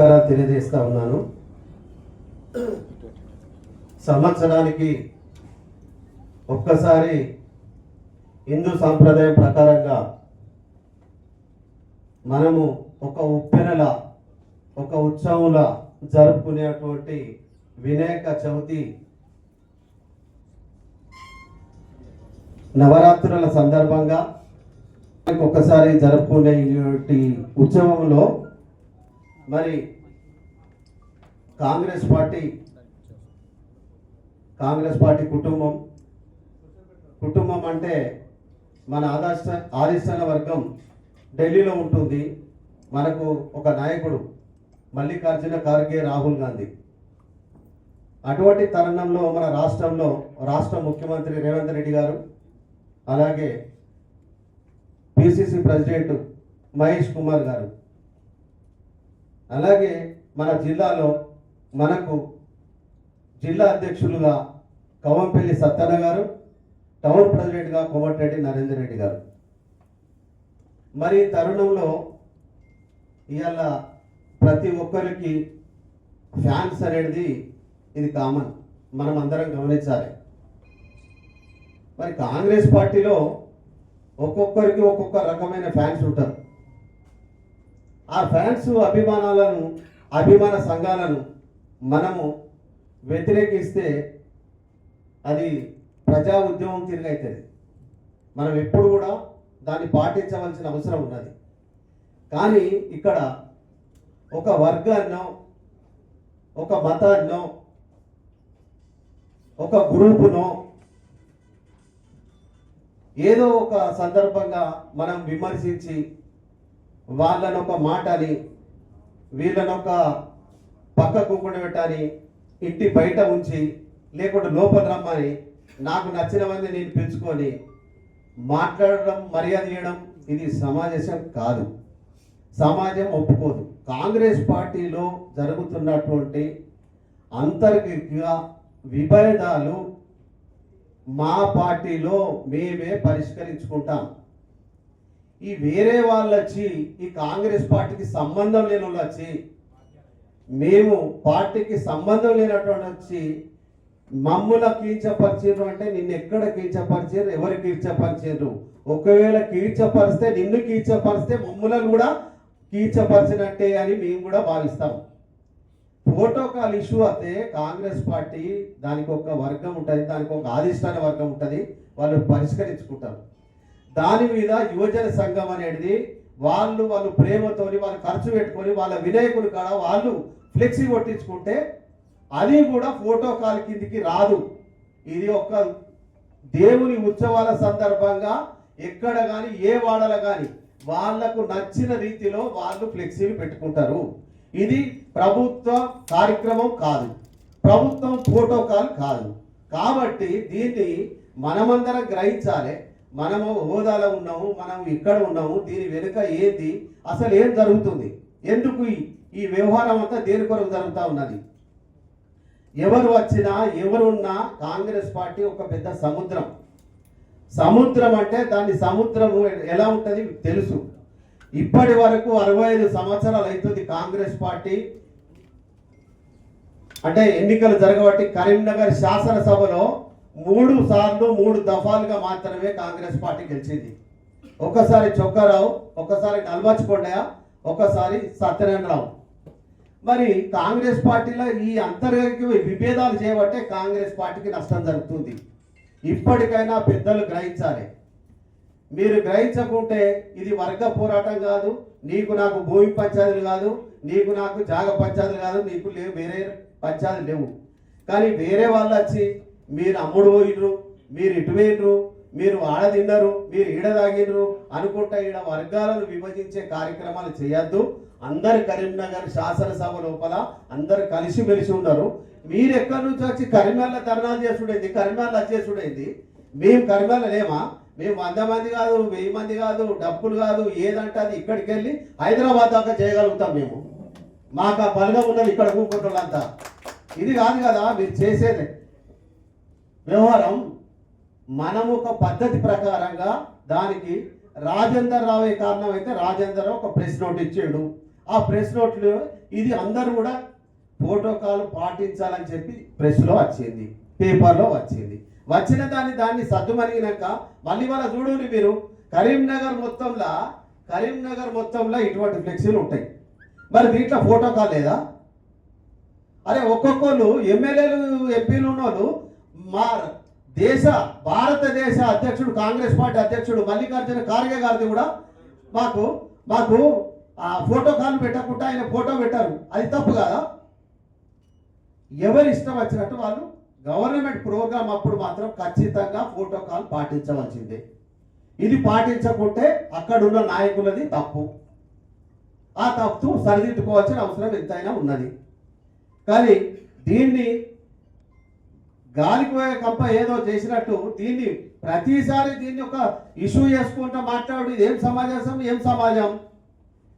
నమస్కారాలు తెలియజేస్తా ఉన్నాను. సంవత్సరానికి ఒక్కసారి హిందూ సాంప్రదాయం ప్రకారంగా మనము ఒక ఉప్పెనల ఒక ఉత్సవంలా జరుపుకునేటువంటి వినాయక చవితి నవరాత్రుల సందర్భంగా ఒకసారి జరుపుకునే ఉత్సవంలో మరి కాంగ్రెస్ పార్టీ కాంగ్రెస్ పార్టీ కుటుంబం. కుటుంబం అంటే మన ఆదర్శ ఆదిష్టన వర్గం. ఢిల్లీలో ఉంటుంది. మనకు ఒక నాయకుడు మల్లికార్జున ఖార్గే రాహుల్ గాంధీ. అటువంటి తరుణంలో మన రాష్ట్రంలో రాష్ట్ర ముఖ్యమంత్రి రేవంత్ రెడ్డి గారు అలాగే పిసిసి ప్రెసిడెంట్ మహేష్ కుమార్ గారు అలాగే మన జిల్లాలో మనకు జిల్లా అధ్యక్షులుగా కవంపల్లి సత్తన్న గారు టౌన్ ప్రెసిడెంట్గా కోమటిరెడ్డి నరేందర్ రెడ్డి గారు. మరి తరుణంలో ఇవాళ ప్రతి ఒక్కరికి ఫ్యాన్స్ అనేది ఇది కామన్. మనం అందరం గమనించాలి. మరి కాంగ్రెస్ పార్టీలో ఒక్కొక్కరికి ఒక్కొక్క రకమైన ఫ్యాన్స్ ఉంటారు. ఆ ఫ్యాన్స్ అభిమానాలను అభిమాన సంఘాలను మనము వ్యతిరేకిస్తే అది ప్రజా ఉద్యమం తిరిగైతుంది మనం ఎప్పుడు కూడా దాన్ని పాటించవలసిన అవసరం ఉన్నది. కానీ ఇక్కడ ఒక వర్గాన్నో ఒక మతాన్నో ఒక గ్రూపునో ఏదో ఒక సందర్భంగా మనం విమర్శించి వాళ్ళను ఒక మాటని వీళ్ళను ఒక పక్కకు పెట్టని ఇంటి బయట ఉంచి లేకుంటే లోపల రమ్మని నాకు నచ్చినవన్నీ నేను పెంచుకొని మాట్లాడడం మర్యాద చేయడం ఇది సమాజం కాదు. సమాజం ఒప్పుకోదు. కాంగ్రెస్ పార్టీలో జరుగుతున్నటువంటి అంతర్గత విభేదాలు మా పార్టీలో మేమే పరిష్కరించుకుంటాం. ఈ వేరే వాళ్ళు వచ్చి ఈ కాంగ్రెస్ పార్టీకి సంబంధం లేని వాళ్ళు వచ్చి మేము పార్టీకి సంబంధం లేనటువంటి వచ్చి మమ్ముల కీర్చపరిచారు అంటే నిన్ను ఎక్కడ కీర్చపరిచారు ఎవరు కీర్చపరిచారు ఒకవేళ కీర్చపరిస్తే నిన్ను కీర్చపరిస్తే మమ్ములను కూడా కీర్చపరిచినట్టే అని మేము కూడా భావిస్తాం. ప్రోటోకాల్ ఇష్యూ అయితే కాంగ్రెస్ పార్టీ దానికి ఒక వర్గం ఉంటుంది దానికి ఒక ఆదిష్టాన వర్గం ఉంటుంది వాళ్ళు పరిష్కరించుకుంటారు. దాని మీద యువజన సంఘం అనేది వాళ్ళు వాళ్ళు ప్రేమతోని వాళ్ళు ఖర్చు పెట్టుకొని వాళ్ళ వినాయకుడు కాడ వాళ్ళు ఫ్లెక్సీ కొట్టించుకుంటే అది కూడా ఫోటో కాల్ కిందికి రాదు. ఇది ఒక దేవుని ఉత్సవాల సందర్భంగా ఎక్కడ కానీ ఏ వాడల కానీ వాళ్ళకు నచ్చిన రీతిలో వాళ్ళు ఫ్లెక్సీలు పెట్టుకుంటారు. ఇది ప్రభుత్వ కార్యక్రమం కాదు. ప్రభుత్వం ప్రోటోకాల్ కాదు. కాబట్టి దీన్ని మనమందరం గ్రహించాలి. మనము హోదాలో ఉన్నాము మనం ఇక్కడ ఉన్నాము దీని వెనుక ఏంది? అసలు ఏం జరుగుతుంది? ఎందుకు ఈ- వ్యవహారం అంతా దేని కొరకు జరుగుతూ ఉన్నది? ఎవరు వచ్చినా ఎవరున్నా కాంగ్రెస్ పార్టీ ఒక పెద్ద సముద్రం. సముద్రం అంటే దాని సముద్రం ఎలా ఉంటుంది తెలుసు. ఇప్పటి వరకు అరవై ఐదు సంవత్సరాలు అవుతుంది కాంగ్రెస్ పార్టీ. అంటే ఎన్నికలు జరగబట్టి కరీంనగర్ శాసనసభలో మూడు సార్లు మూడు దఫాలుగా మాత్రమే కాంగ్రెస్ పార్టీ గెలిచింది. ఒకసారి చొక్కారావు ఒకసారి నల్మచ్చికొండయ్య ఒకసారి సత్యనారాయణరావు. మరి కాంగ్రెస్ పార్టీలో ఈ అంతర్గత విభేదాలు చేయబట్టే కాంగ్రెస్ పార్టీకి నష్టం జరుగుతుంది. ఇప్పటికైనా పెద్దలు గ్రహించాలి. మీరు గ్రహించకుంటే ఇది వర్గ పోరాటం కాదు నీకు నాకు భూమి పంచాయతీలు కాదు నీకు నాకు జాగ పంచాయతీలు కాదు నీకు లేవు వేరే పంచాయతీలు లేవు. కానీ వేరే వాళ్ళు వచ్చి మీరు అమ్ముడు పోయినరు మీరు ఇటు పోయినరు మీరు ఆడ తిన్నారు మీరు ఈడ తాగినరు అనుకుంటా ఈడ వర్గాలను విభజించే కార్యక్రమాలు చేయొద్దు. అందరు కరీంనగర్ శాసనసభ లోపల అందరు కలిసి మెలిసి ఉన్నారు మీరు ఎక్కడి నుంచి వచ్చి కరీంనగర్లో ధర్నాలు చేసుడైంది? కరీంనగర్లో చేసుడైంది. మేము కరీంనగర్లో లేమా? మేము వంద మంది కాదు వెయ్యి మంది కాదు డబ్బులు కాదు ఏదంటే అది ఇక్కడికి వెళ్ళి హైదరాబాద్ దాకా చేయగలుగుతాం మేము. మాకు ఆ బలగం ఉన్నది ఇక్కడ కూకుంటున్నంతా. ఇది కాదు కదా మీరు చేసేదే. వ్యవహారం మనం ఒక పద్ధతి ప్రకారంగా దానికి రాజేందర్ రావే కారణం అయితే రాజేందర్ రావు ఒక ప్రెస్ నోట్ ఇచ్చాడు. ఆ ప్రెస్ నోట్లో ఇది అందరూ కూడా ప్రోటోకాల్ పాటించాలని చెప్పి ప్రెస్లో వచ్చింది పేపర్లో వచ్చింది. వచ్చిన దాన్ని దాన్ని సద్దుమణిగినాక మళ్ళీ వాళ్ళ చూడండి మీరు కరీంనగర్ మొత్తంలో కరీంనగర్ మొత్తంలో ఇటువంటి ఫ్లెక్సీలు ఉంటాయి. మరి దీంట్లో ఫోటో కాల్ లేదా? అరే ఒక్కొక్కరు ఎమ్మెల్యేలు ఎంపీలు ఉన్నోళ్ళు మా దేశ భారతదేశ అధ్యక్షుడు కాంగ్రెస్ పార్టీ అధ్యక్షుడు మల్లికార్జున ఖార్గే గారిది కూడా మాకు మాకు ఆ ఫోటో కాల్ పెట్టకుండా ఆయన ఫోటో పెట్టారు. అది తప్పు కదా? ఎవరి ఇష్టం వచ్చినట్టు వాళ్ళు గవర్నమెంట్ ప్రోగ్రామ్ అప్పుడు మాత్రం ఖచ్చితంగా ఫోటో కాల్ పాటించవలసిందే. ఇది పాటించకుంటే అక్కడున్న నాయకులది తప్పు. ఆ తప్పు సరిదిద్దుకోవాల్సిన అవసరం ఎంతైనా ఉన్నది. కానీ దీన్ని గాలిపోయే కంప ఏదో చేసినట్టు దీన్ని ప్రతిసారి దీన్ని ఒక ఇష్యూ చేసుకుంటూ మాట్లాడు. ఇది ఏం సమాజం ఏం సమాజం?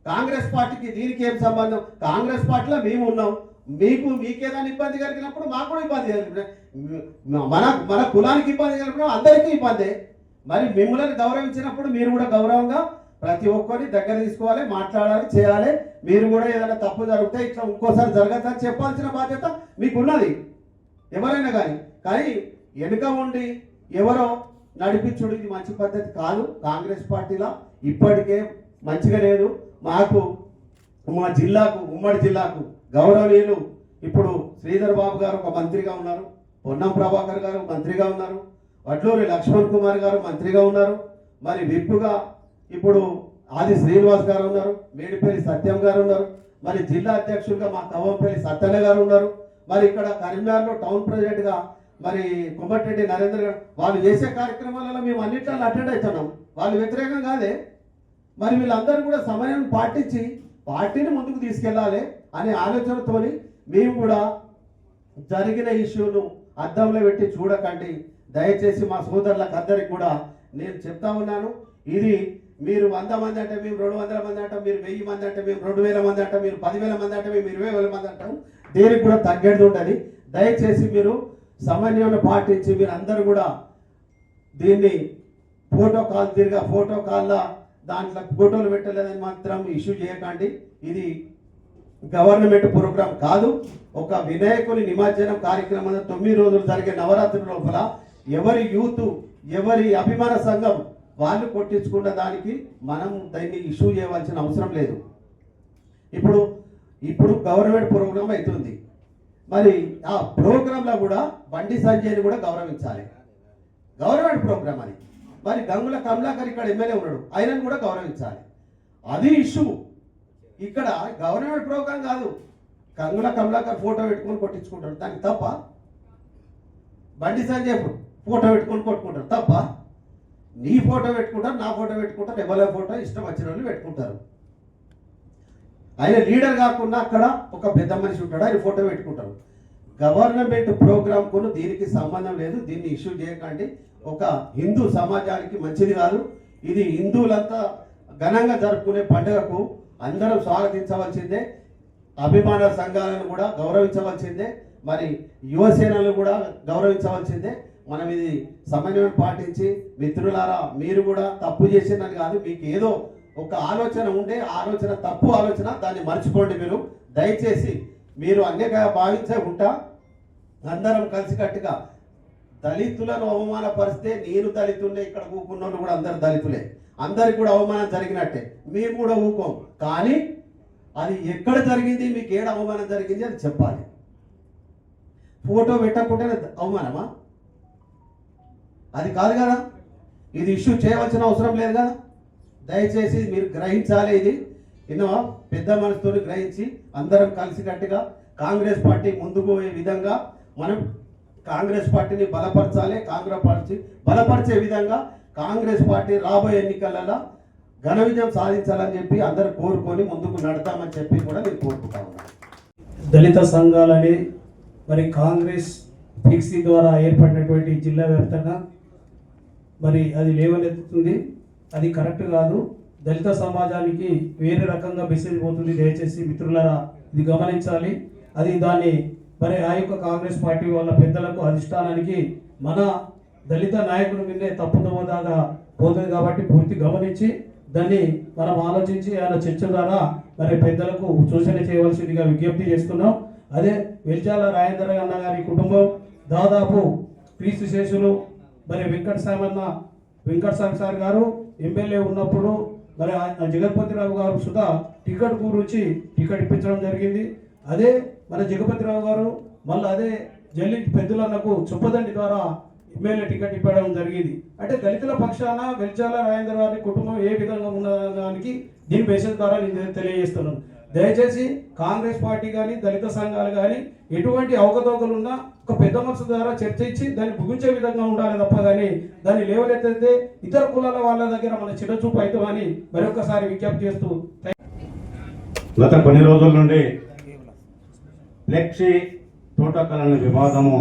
కాంగ్రెస్ పార్టీకి దీనికి ఏం సంబంధం? కాంగ్రెస్ పార్టీలో మేము ఉన్నాం. మీకు మీకేదైనా ఇబ్బంది కలిగినప్పుడు మాకు కూడా ఇబ్బంది కలిగిన మన మన కులానికి ఇబ్బంది కలిగినప్పుడు అందరికీ ఇబ్బంది. మరి మిమ్మల్ని గౌరవించినప్పుడు మీరు కూడా గౌరవంగా ప్రతి ఒక్కరిని దగ్గర తీసుకోవాలి మాట్లాడాలి చేయాలి. మీరు కూడా ఏదైనా తప్పు జరిగితే ఇట్లా ఇంకోసారి జరగద్దని చెప్పాల్సిన బాధ్యత మీకున్నది. ఎవరైనా కానీ కానీ వెనుక ఉండి ఎవరో నడిపించుడు ఇది మంచి పద్ధతి కాదు. కాంగ్రెస్ పార్టీలో ఇప్పటికే మంచిగా లేదు. మాకు మా జిల్లాకు ఉమ్మడి జిల్లాకు గౌరవనీయులు ఇప్పుడు శ్రీధర్ బాబు గారు ఒక మంత్రిగా ఉన్నారు. పొన్నం ప్రభాకర్ గారు మంత్రిగా ఉన్నారు. వడ్లూరి లక్ష్మణ్ కుమార్ గారు మంత్రిగా ఉన్నారు. మరి విప్పుగా ఇప్పుడు ఆది శ్రీనివాస్ గారు ఉన్నారు. మేడిపల్లి సత్యం గారు ఉన్నారు. మరి జిల్లా అధ్యక్షులుగా మా కవ్వంపల్లి సత్తన్న గారు ఉన్నారు. మరి ఇక్కడ కరీంనగర్లో టౌన్ ప్రెసిడెంట్గా మరి కొమ్మటిరెడ్డి నరేంద్ర వాళ్ళు చేసే కార్యక్రమాలలో మేము అన్నింటిలో అటెండ్ అవుతున్నాం వాళ్ళు వ్యతిరేకం కాదే. మరి వీళ్ళందరూ కూడా సమయం పాటించి పార్టీని ముందుకు తీసుకెళ్ళాలి అనే ఆలోచనతో మేము కూడా జరిగిన ఇష్యూను అద్దంలో పెట్టి చూడకండి. దయచేసి మా సోదరులకు అందరికి కూడా నేను చెప్తా ఉన్నాను. ఇది మీరు వంద మంది అంటే మేము రెండు వందల మంది అంటాం మీరు వెయ్యి మంది అంటే మేము రెండు వేల మంది అంటాం మీరు పదివేల మంది అంటే మేము ఇరవై వేల మంది అంటాం. దేనికి కూడా తగ్గేది ఉంటుంది దయచేసి మీరు సమన్వయం పాటించి మీరు అందరూ కూడా దీన్ని ఫోటో కాల్ తిరిగా ఫోటో కాల్ల దాంట్లో ఫోటోలు పెట్టలేదని మాత్రం ఇష్యూ చేయకండి. ఇది గవర్నమెంట్ ప్రోగ్రాం కాదు. ఒక వినాయకుని నిమజ్జనం కార్యక్రమం తొమ్మిది రోజులు జరిగే నవరాత్రి లోపల ఎవరి యూత్ ఎవరి అభిమాన సంఘం వాళ్ళు కొట్టించుకున్న దానికి మనం దాన్ని ఇష్యూ చేయవలసిన అవసరం లేదు. ఇప్పుడు ఇప్పుడు గవర్నమెంట్ ప్రోగ్రాం అవుతుంది. మరి ఆ ప్రోగ్రాంలో కూడా బండి సంజయ్ని కూడా గౌరవించాలి. గవర్నమెంట్ ప్రోగ్రామ్ అది మరి గంగుల కమలాకర్ ఇక్కడ ఎమ్మెల్యే ఉన్నాడు. ఆయనను కూడా గౌరవించాలి. అది ఇష్యూ ఇక్కడ గవర్నమెంట్ ప్రోగ్రాం కాదు. గంగుల కమలాకర్ ఫోటో పెట్టుకొని కొట్టించుకుంటాడు. దానికి తప్ప బండి సంజయ్ ఫోటో పెట్టుకొని కొట్టుకుంటారు తప్ప నీ ఫోటో పెట్టుకుంటారు నా ఫోటో పెట్టుకుంటారు ఎవరి ఫోటో ఇష్టం వచ్చిన వాళ్ళు పెట్టుకుంటారు. ఆయన లీడర్ కాకుండా అక్కడ ఒక పెద్ద మనిషి ఉంటాడు ఆయన ఫోటో పెట్టుకుంటారు. గవర్నమెంట్ ప్రోగ్రామ్ కొను దీనికి సంబంధం లేదు దీన్ని ఇష్యూ చేయకండి. ఒక హిందూ సమాజానికి మంచిది కాదు. ఇది హిందువులంతా ఘనంగా జరుపుకునే పండుగకు అందరం స్వాగతించవలసిందే. అభిమాన సంఘాలను కూడా గౌరవించవలసిందే. మరి యువసేనలు కూడా గౌరవించవలసిందే. మనం ఇది సమన్వయం పాటించి మిత్రులారా మీరు కూడా తప్పు చేసిందని కాదు మీకు ఏదో ఒక ఆలోచన ఉండే ఆలోచన తప్పు ఆలోచన దాన్ని మర్చిపోండి మీరు. దయచేసి మీరు అన్యగా భావించే ఉంటా. అందరం కలిసికట్టుగా దళితులను అవమానపరిస్తే నేను దళితుండే ఇక్కడ ఊకున్నోళ్ళు వాళ్ళు కూడా అందరు దళితులే. అందరికి కూడా అవమానం జరిగినట్టే. మేము కూడా ఊకోం. కానీ అది ఎక్కడ జరిగింది మీకు ఏడ అవమానం జరిగింది అని చెప్పాలి. ఫోటో పెట్టకుంటేనే అవమానమా? అది కాదు కదా. ఇది ఇష్యూ చేయవలసిన అవసరం లేదు కదా. దయచేసి మీరు గ్రహించాలి ఇది. ఎన్నో పెద్ద మనసుతో గ్రహించి అందరం కలిసికట్టుగా కాంగ్రెస్ పార్టీ ముందుకు పోయే విధంగా మనం కాంగ్రెస్ పార్టీని బలపరచాలి కాంగ్రెస్ పార్టీ బలపరిచే విధంగా కాంగ్రెస్ పార్టీ రాబోయే ఎన్నికలలో ఘన విజయం సాధించాలని చెప్పి అందరు కోరుకొని ముందుకు నడతామని చెప్పి కూడా నేను కోరుకుంటా ఉన్నాను. దళిత సంఘాలని మరి కాంగ్రెస్ ఫిక్సీ ద్వారా ఏర్పడినటువంటి జిల్లా వ్యాప్తంగా మరి అది లేవనెత్తుతుంది. అది కరెక్ట్ కాదు. దళిత సమాజానికి వేరే రకంగా మెసేజ్ పోతుంది. దయచేసి మిత్రులరా ఇది గమనించాలి. అది దాన్ని మరి ఆ యొక్క కాంగ్రెస్ పార్టీ వాళ్ళ పెద్దలకు అధిష్టానానికి మన దళిత నాయకుల మీదే తప్పుదోదాగా పోతుంది కాబట్టి పూర్తి గమనించి దాన్ని మనం ఆలోచించి ఆయన చర్చ ద్వారా మరి పెద్దలకు సూచన చేయవలసిందిగా విజ్ఞప్తి చేస్తున్నాం. అదే వెల్చాల రాజేంద్ర అన్న గారి కుటుంబం దాదాపు క్రీస్తు శేషులు మరి వెంకట సామన్న వెంకట స్వామి సార్ గారు ఎమ్మెల్యే ఉన్నప్పుడు మరి ఆయన జగత్పతిరావు గారు సుధా టికెట్ గురించి టికెట్ ఇప్పించడం జరిగింది. అదే మన జగపతిరావు గారు మళ్ళీ అదే జల్లి పెద్దలన్నకు చొప్పదండి ద్వారా ఎమ్మెల్యే టికెట్ ఇవ్వడం జరిగింది. అంటే దళితుల పక్షాన వెల్చాల రాజేంద్ర గారి కుటుంబం ఏ విధంగా ఉన్నదానికి దీని మెసేజ్ ద్వారా నేను తెలియజేస్తున్నాను. దయచేసి కాంగ్రెస్ పార్టీ కానీ దళిత సంఘాలు కానీ ఎటువంటి అవకతవకలు ఉన్నా ఒక పెద్ద మనసు ద్వారా చర్చించి దాన్ని ముగించే విధంగా ఉండాలి తప్ప కానీ దాన్ని లేవనెత్తితే ఇతర కులాల వాళ్ళ దగ్గర మన చిన్నచూపు అవుతామని మరొకసారి విజ్ఞప్తి చేస్తూ గత కొన్ని రోజుల నుండి ఫ్లెక్సీ ప్రోటోకాల్ అనే వివాదము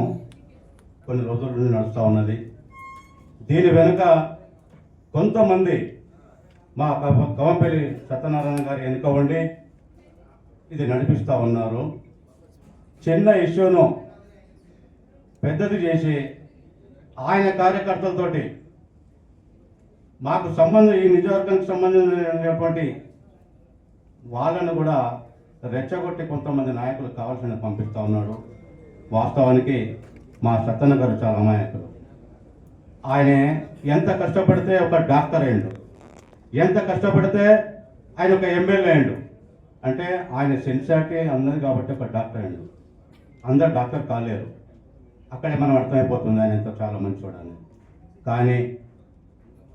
కొన్ని రోజుల నుండి నడుస్తూ ఉన్నది. దీని వెనుక కొంతమంది మా కవ- కవంపల్లి సత్యనారాయణ గారి వెనుక ఉండి ఇది నడిపిస్తూ ఉన్నారు. చిన్న ఇష్యూను పెద్దది చేసి ఆయన కార్యకర్తలతోటి మాకు సంబంధం ఈ నియోజకవర్గానికి సంబంధించినటువంటి వాళ్ళను కూడా రెచ్చగొట్టి కొంతమంది నాయకులు కావాల్సిన పంపిస్తూ ఉన్నాడు వాస్తవానికి మా సత్తన్న గారు చాలా అమాయకులు. ఆయన ఎంత కష్టపడితే ఒక డాక్టర్ అయ్యండు. ఎంత కష్టపడితే ఆయన ఒక ఎమ్మెల్యే అయ్యండు. అంటే ఆయన సెన్సారిటీ అన్నది కాబట్టి ఒక డాక్టర్ అండి. అందరు డాక్టర్ కాలేరు. అక్కడే మనం అర్థమైపోతుంది ఆయన ఎంత చాలా మంచివాడని కానీ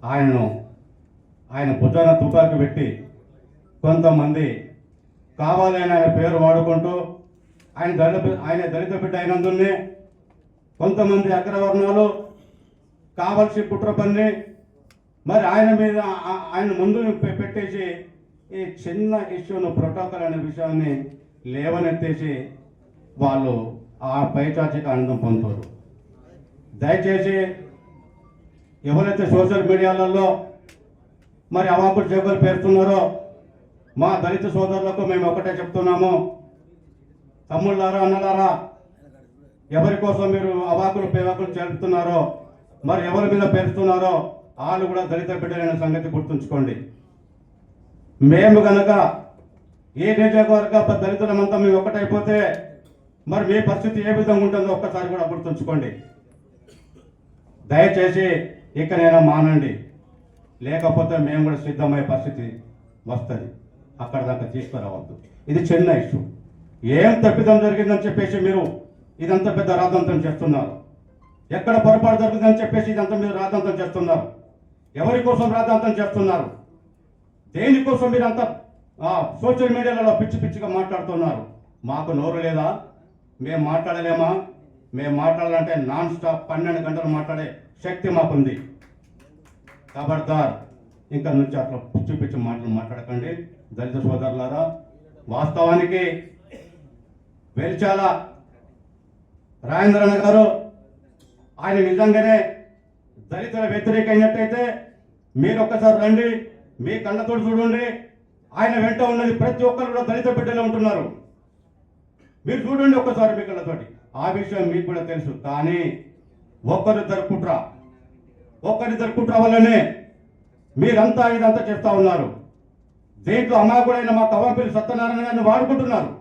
ఆయనను ఆయన భుజాన తుపాకి పెట్టి కొంతమంది కావాలని ఆయన పేరు వాడుకుంటూ ఆయన దళిత ఆయన దళిత బిడ్డ అయినందునే కొంతమంది అగ్రవర్ణాలు కావలసి కుట్ర పని మరి ఆయన మీద ఆయన ముందు పెట్టేసి ఈ చిన్న ఇష్యూను ప్రోటోకాల్ అనే విషయాన్ని లేవనెత్తేసి వాళ్ళు ఆ పైచాచిక ఆనందం పొందుతారు. దయచేసి ఎవరైతే సోషల్ మీడియాలలో మరి అవాకులు చేపలు పేరుతున్నారో మా దళిత సోదరులకు మేము ఒకటే చెప్తున్నాము. తమ్ముళ్ళారా అన్నలారా ఎవరి కోసం మీరు అవాకులు పేవాకులు చేరుతున్నారో మరి ఎవరి మీద పేరుతున్నారో వాళ్ళు కూడా దళిత బిడ్డలైన సంగతి గుర్తుంచుకోండి. మేము కనుక ఏ నియోజకవర్గ దళితులమంతా మేము ఒకటైపోతే మరి మీ పరిస్థితి ఏ విధంగా ఉంటుందో ఒక్కసారి కూడా గుర్తుంచుకోండి దయచేసి ఇకనైనా మానండి. లేకపోతే మేము కూడా సిద్ధమయ్యే పరిస్థితి వస్తుంది. అక్కడ దాకా తీసుకురావద్దు. ఇది చిన్న ఇష్యూ. ఏం తప్పిదం జరిగిందని చెప్పేసి మీరు ఇదంతా పెద్ద రాదంతం చేస్తున్నారు. ఎక్కడ పొరపాటు జరుగుతుందని చెప్పేసి ఇదంతా మీరు రాదంతం చేస్తున్నారు. ఎవరి కోసం రాదంతం చేస్తున్నారు? దేనికోసం మీరంతా సోషల్ మీడియాలలో పిచ్చి పిచ్చిగా మాట్లాడుతున్నారు? మాకు నోరు లేదా? మేము మాట్లాడలేమా? మేము మాట్లాడాలంటే నాన్ స్టాప్ పన్నెండు గంటలు మాట్లాడే శక్తి మాకుంది. కబర్దార్ ఇంకా నుంచి అట్లా పిచ్చి పిచ్చి మాటలు మాట్లాడకండి. దళిత సోదరులారా వాస్తవానికి వెల్చాల రాజేంద్రన్న గారు ఆయన నిజంగానే దళితుల వ్యతిరేకమైనట్టయితే మీరు ఒక్కసారి రండి. మీ కళ్ళతో చూడండి. ఆయన వెంట ఉన్నది ప్రతి ఒక్కరు కూడా దళిత బిడ్డలే ఉంటున్నారు. మీరు చూడండి ఒక్కసారి మీ కళ్ళతోటి. ఆ విషయం మీకు కూడా తెలుసు. కానీ ఒక్కరిద్దరు కుట్ర ఒక్కరిద్దరు కుట్ర వల్లనే మీరంతా ఇదంతా చేస్తూ ఉన్నారు. దేంట్లో అమాయకుడైన మా కవంపల్లి సత్యనారాయణ గారిని వాడుకుంటున్నారు.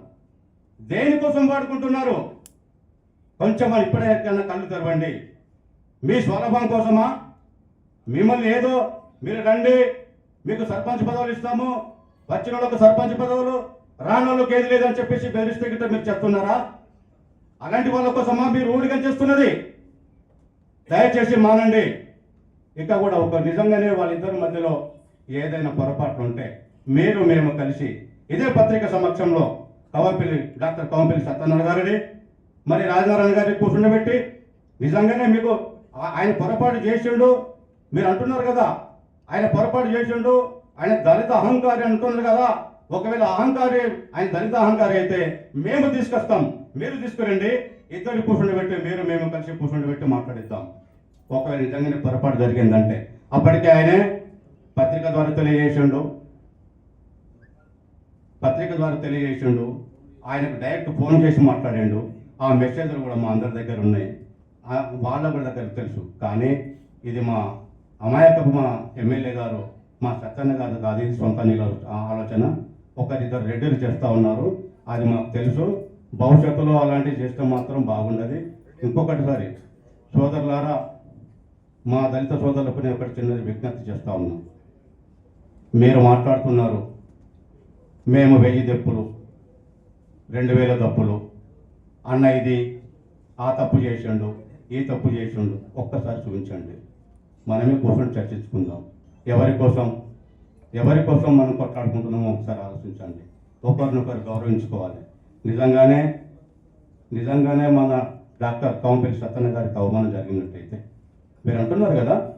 దేనికోసం వాడుకుంటున్నారు? కొంచెం ఇప్పుడే కన్నా కళ్ళు తెరవండి. మీ స్వరభం కోసమా? మిమ్మల్ని ఏదో మీరు రండి. మీకు సర్పంచ్ పదవులు ఇస్తాము. వచ్చిన వాళ్ళకు సర్పంచ్ పదవులు రాని వాళ్ళకి ఏది లేదని చెప్పేసి బెదిరిస్తే గిట్ట మీరు చెప్తున్నారా? అలాంటి వాళ్ళ కోసమా మీరు ఊడిగా చేస్తున్నది? దయచేసి మానండి. ఇక కూడా ఒక నిజంగానే వాళ్ళిద్దరి మధ్యలో ఏదైనా పొరపాట్లు ఉంటే మీరు మేము కలిసి ఇదే పత్రిక సమక్షంలో కవంపల్లి డాక్టర్ కవంపల్లి సత్యనారాయణ గారిని మరి రాజనారాయణ గారిని కూర్చుండబెట్టి నిజంగానే మీకు ఆయన పొరపాటు చేసిండు. మీరు అంటున్నారు కదా ఆయన పొరపాటు చేసిండు ఆయన దళిత అహంకారి అంటున్నారు కదా. ఒకవేళ అహంకారి ఆయన దళిత అహంకారి అయితే మేము తీసుకొస్తాం. మీరు తీసుకురండి. ఇద్దరు కూర్చుండబెట్టి మీరు మేము కలిసి కూర్చుండబెట్టి మాట్లాడిద్దాం. ఒకవేళ నిజంగానే పొరపాటు జరిగిందంటే అప్పటికే ఆయనే పత్రిక ద్వారా తెలియజేసిండు. పత్రిక ద్వారా తెలియజేసిండు. ఆయనకు డైరెక్ట్ ఫోన్ చేసి మాట్లాడిండు. ఆ మెసేజ్లు కూడా మా అందరి దగ్గర ఉన్నాయి. ఆ వాళ్ళ కూడా దగ్గర తెలుసు. కానీ ఇది మా అమాయకపు మా ఎమ్మెల్యే గారు మా సత్తన్న గారు కాదు ఇది సొంత ఆలోచన. ఒకరిద్దరు రెడ్డిలు చేస్తూ ఉన్నారు. అది మాకు తెలుసు. భవిష్యత్తులో అలాంటివి చేస్తే మాత్రం బాగుండదు. ఇంకొకటిసారి సోదరులారా మా దళిత సోదరులకు నేను ఒకటి చిన్నది విజ్ఞప్తి చేస్తూ ఉన్నాం. మీరు మాట్లాడుతున్నారు. మేము వెయ్యి దెప్పులు రెండు వేల తప్పులు అన్న ఇది ఆ తప్పు చేసిండు ఈ తప్పు చేసిండు. ఒక్కసారి చూపించండి. మనమే కూర్చొని చర్చించుకుందాం. ఎవరి కోసం? ఎవరి కోసం మనం కొట్లాడుకుంటున్నామో ఒకసారి ఆలోచించండి. ఒకరినొకరు గౌరవించుకోవాలి. నిజంగానే నిజంగానే మన డాక్టర్ కౌంపల్లి సత్యన్న గారికి అవమానం జరిగినట్టయితే మీరు అంటున్నారు కదా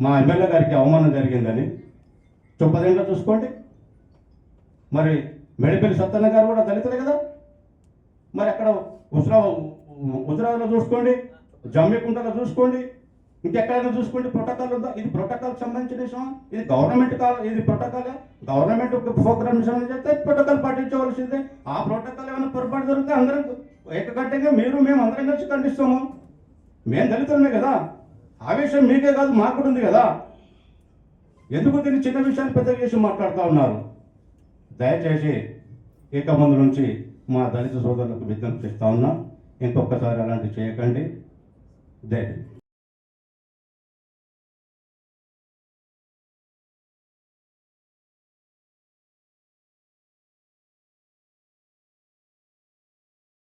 మా ఎమ్మెల్యే గారికి అవమానం జరిగిందని. చొప్పదేంటో చూసుకోండి. మరి మెడిపల్లి సత్యన్న గారు కూడా దళితులే కదా? మరి అక్కడ ఉస్రా ఉజ్రాలో చూసుకోండి. జమ్మికుంటలో చూసుకోండి. ఇంకెక్కడైనా చూసుకోండి ప్రోటోకాల్ ఉందా? ఇది ప్రోటోకాల్ సంబంధించిన విషయం ఇది గవర్నమెంట్ కాల్ ఇది ప్రోటోకాల్ గవర్నమెంట్ ప్రోగ్రామ్ చెప్తే ప్రోటోకాల్ పాటించవలసిందే. ఆ ప్రోటోకాల్ ఏమైనా పొరపాటు జరిగితే అందరం ఏకగట్టంగా మీరు మేము అందరం కలిసి ఖండిస్తాము. మేము దళితులమే కదా. ఆ విషయం మీకే కాదు మాకు కూడా ఉంది కదా. ఎందుకు దీన్ని చిన్న విషయాన్ని పెద్ద విషయం మాట్లాడుతూ ఉన్నారు? దయచేసి ఇక ముందు నుంచి మా దళిత సోదరులకు విజ్ఞప్తి ఇస్తా ఉన్నా. ఇంకొకసారి అలాంటివి చేయకండి. దే